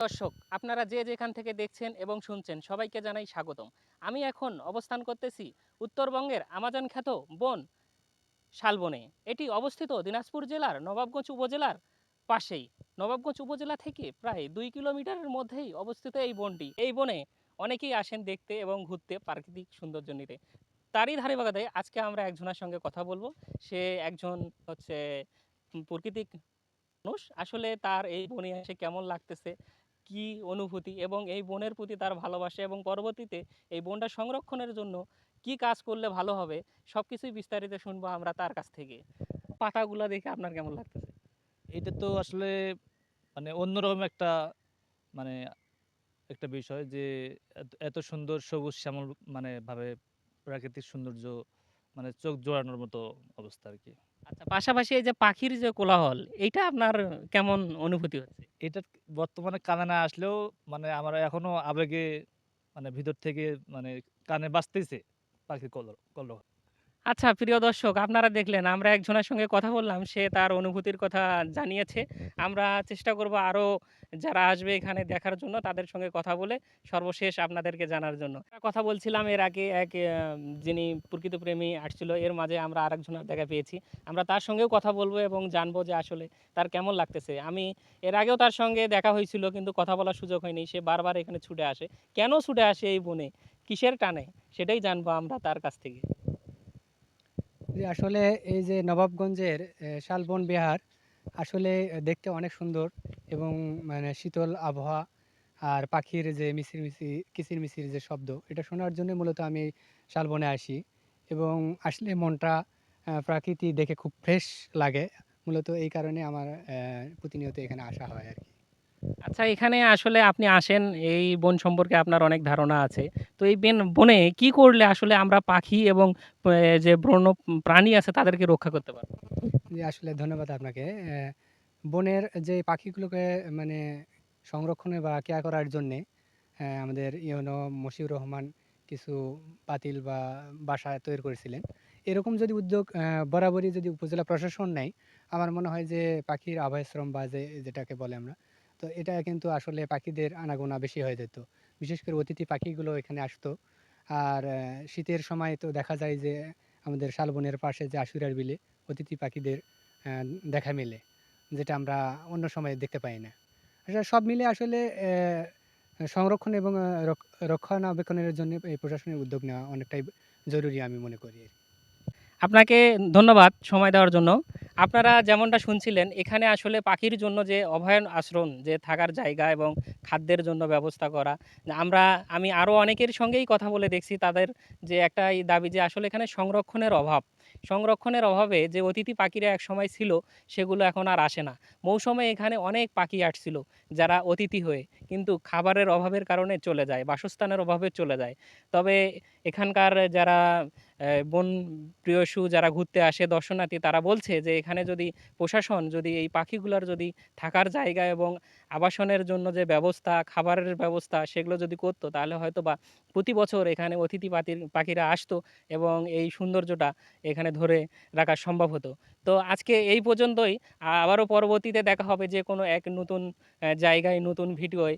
দর্শক, আপনারা যে যেখান থেকে দেখছেন এবং শুনছেন, সবাইকে জানাই স্বাগতম। আমি এখন অবস্থান করতেছি উত্তরবঙ্গের আমাজন খ্যাত বন শালবনে। এটি অবস্থিত দিনাজপুর জেলার নবাবগঞ্জ উপজেলার পাশেই। নবাবগঞ্জ উপজেলা থেকে প্রায় দুই কিলোমিটারের মধ্যেই অবস্থিত এই বনটি। এই বনে অনেকেই আসেন দেখতে এবং ঘুরতে প্রাকৃতিক সৌন্দর্য নিতে। তারই ধারে বাগাতে আজকে আমরা একজনের সঙ্গে কথা বলব। সে একজন হচ্ছে প্রাকৃতিক মানুষ। আসলে তার এই বনে এসে কেমন লাগতেছে? কি অনুভূতি এবং এই বনের প্রতি তার ভালোবাসা এবং পরবর্তীতে এই বনটা সংরক্ষণের জন্য কি কাজ করলে ভালো হবে সব কিছুই বিস্তারিত শুনব আমরা তার কাছ থেকে। পাতাগুলো দেখে আপনার কেমন লাগতেছে? এটা তো আসলে মানে অন্যরকম একটা মানে একটা বিষয় যে এত- সুন্দর সবুজ শ্যামল মানে ভাবে প্রাকৃতিক সৌন্দর্য মানে চোখ জোড়ানোর মতো অবস্থা আর কি। আচ্ছা পাশাপাশি এই যে পাখির যে কোলাহল, এইটা আপনার কেমন অনুভূতি হচ্ছে? এটা বর্তমানে কানে না আসলেও মানে আমার এখনও আবেগে মানে ভিতর থেকে মানে কানে বাজতেছে পাখির কলর কলর আচ্ছা প্রিয় দর্শক আপনারা দেখলেন আমরা একজনের সঙ্গে কথা বললাম সে তার অনুভূতির কথা জানিয়েছে। আমরা চেষ্টা করব আরও যারা আসবে এখানে দেখার জন্য তাদের সঙ্গে কথা বলে সর্বশেষ আপনাদেরকে জানার জন্য। কথা বলছিলাম এর আগে এক যিনি প্রকৃত প্রেমী আসছিল এর মাঝে আমরা আরেকজনের দেখা পেয়েছি। আমরা তার সঙ্গেও কথা বলব এবং জানব যে আসলে তার কেমন লাগতেছে। আমি এর আগেও তার সঙ্গে দেখা হয়েছিল কিন্তু কথা বলার সুযোগ হয়নি সে বারবার এখানে ছুটে আসে। কেন ছুটে আসে এই বনে? কিসের টানে? সেটাই জানব আমরা তার কাছ থেকে। জি, আসলে এই যে নবাবগঞ্জের শালবন বিহার আসলে দেখতে অনেক সুন্দর এবং মানে শীতল আবহাওয়া আর পাখির যে মিছির মিছির কিচির মিছির যে শব্দ এটা শোনার জন্য মূলত আমি শালবনে আসি এবং আসলে মনটা প্রকৃতি দেখে খুব ফ্রেশ লাগে। মূলত এই কারণে আমার প্রতিনিয়ত এখানে আসা হয় আর কি। আচ্ছা এখানে আসলে আপনি আসেন, এই বন সম্পর্কে আপনার অনেক ধারণা আছে। তো এই বেন, বনে কি করলে আসলে আমরা পাখি এবং যে বন্য প্রাণী আছে তাদেরকে রক্ষা করতে পারব? আসলে ধন্যবাদ আপনাকে। বনের যে পাখিগুলোকে মানে সংরক্ষণে বা কেয়ার করার জন্যে আমাদের ইউনো মশিউর রহমান কিছু পাতিল বা বাসা তৈরি করেছিলেন। এরকম যদি উদ্যোগ বরাবরই যদি উপজেলা প্রশাসন নেয়, আমার মনে হয় যে পাখির আবাসশ্রম বা যে, যেটাকে বলে আমরা তো এটা কিন্তু আসলে পাখিদের আনাগোনা বেশি হয়ে যেত। বিশেষ করে অতিথি পাখিগুলো এখানে আসতো। আর শীতের সময় তো দেখা যায় যে, আমাদের শালবনের পাশে যে আশুরার বিলে অতিথি পাখিদের দেখা মেলে, যেটা আমরা অন্য সময় দেখতে পাই না। আসলে সব মিলে আসলে সংরক্ষণ এবং রক্ষণাবেক্ষণের জন্য এই প্রশাসনের উদ্যোগ নেওয়া অনেকটাই জরুরি আমি মনে করি। আপনাকে ধন্যবাদ সময় দেওয়ার জন্য। আপনারা যেমনটা শুনছিলেন, এখানে আসলে পাখির জন্য যে অভয়ন আশ্রম, যে থাকার জায়গা এবং খাদ্যের জন্য ব্যবস্থা করা, আমরা, আমি আরও অনেকের সঙ্গেই কথা বলে দেখছি, তাদের যে একটাই দাবি যে আসলে এখানে সংরক্ষণের অভাব। সংরক্ষণের অভাবে যে অতিথি পাখিরা এক সময় ছিল, সেগুলো এখন আর আসে না। মৌসুমে এখানে অনেক পাখি আসছিল, যারা অতিথি হয়ে, কিন্তু খাবারের অভাবের কারণে চলে যায়, বাসস্থানের অভাবে চলে যায়। তবে এখানকার যারা বন প্রিয়সু যারা ঘুরতে আসে, দর্শনার্থী, তারা বলছে যে এখানে যদি প্রশাসন, যদি এই পাখিগুলোর যদি থাকার জায়গা এবং আবাসনের জন্য যে ব্যবস্থা, খাবারের ব্যবস্থা সেগুলো যদি করতো, তাহলে হয়তো বা প্রতি বছর এখানে অতিথি পাখিরা আসতো এবং এই সৌন্দর্যটা এখানে ধরে রাখা সম্ভব হতো। তো আজকে এই পর্যন্তই। আবারও পরবর্তীতে দেখা হবে যে কোনো এক নতুন জায়গায় নতুন ভিডিওয়।